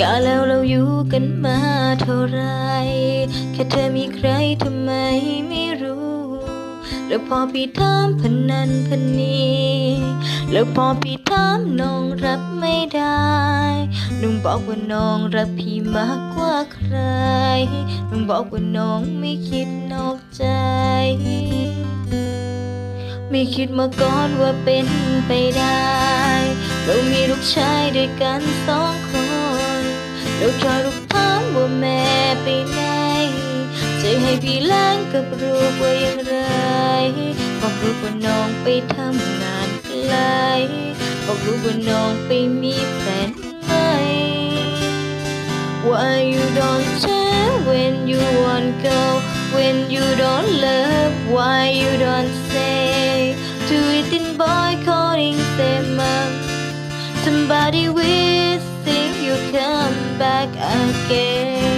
กาแล้วเราอยู่กันมาเท่าไร แค่เธอมีใครทำไมไม่รู้ แล้วพอพี่ถามพน,นันพน,นีแล้วพอพี่ถามน้องรับไม่ได้น้องบอกว่าน้องรักพี่มากกว่าใครน้องบอกว่าน้องไม่คิดนอกใจ ไม่คิดมาก่อนว่าเป็นไปได้ เรามีลูกชายด้วยกันสองคน แล้วถ้าลูกถามว่าแม่ไปไหนจะให้พี่เล้างกับลูกว่าอย่างไรบอกลูกว่าน้องไปทำงานไกลบอกลูกว่าน้องไปมีแฟนใหม่ Why you don't tell when you want go when you don't love why you don't say to it in boy calling them mom somebody wishing you come back again.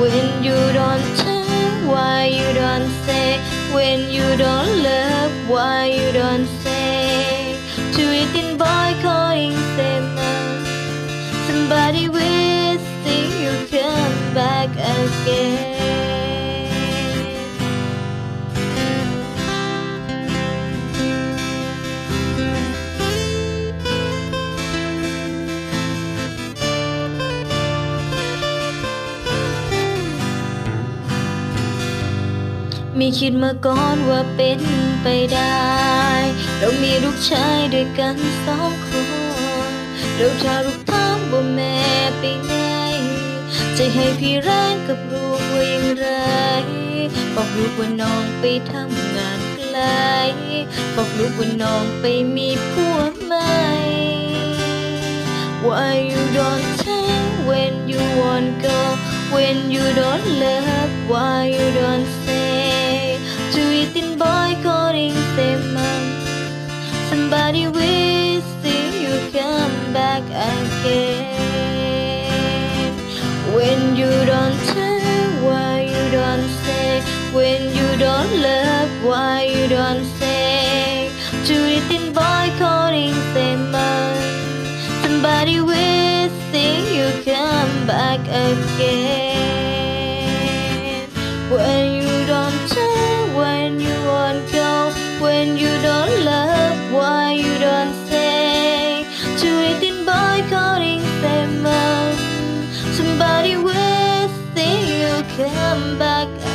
When you don't tell why you don't say? When you don't love why you don't say? To it in boy calling mom Somebody wishing you come back again ไม่คิดมาก่อนว่าเป็นไปได้ เรามีลูกชายด้วยกันสองคน เราถ้าลูกถามว่าแม่ไปไหนจะให้พี่แรงกับลูกว่าอย่างไร บอกลูกว่าน้องไปทำงานไกล บอกลูกว่าน้องไปมีผัวใหม่ Why you don't tell when you want go when you don't love why you don't somebody wishing you come back again. When you don't tell why you don't say when you don't love why you don't say to it in boy calling mom Somebody wishing you come back again. come back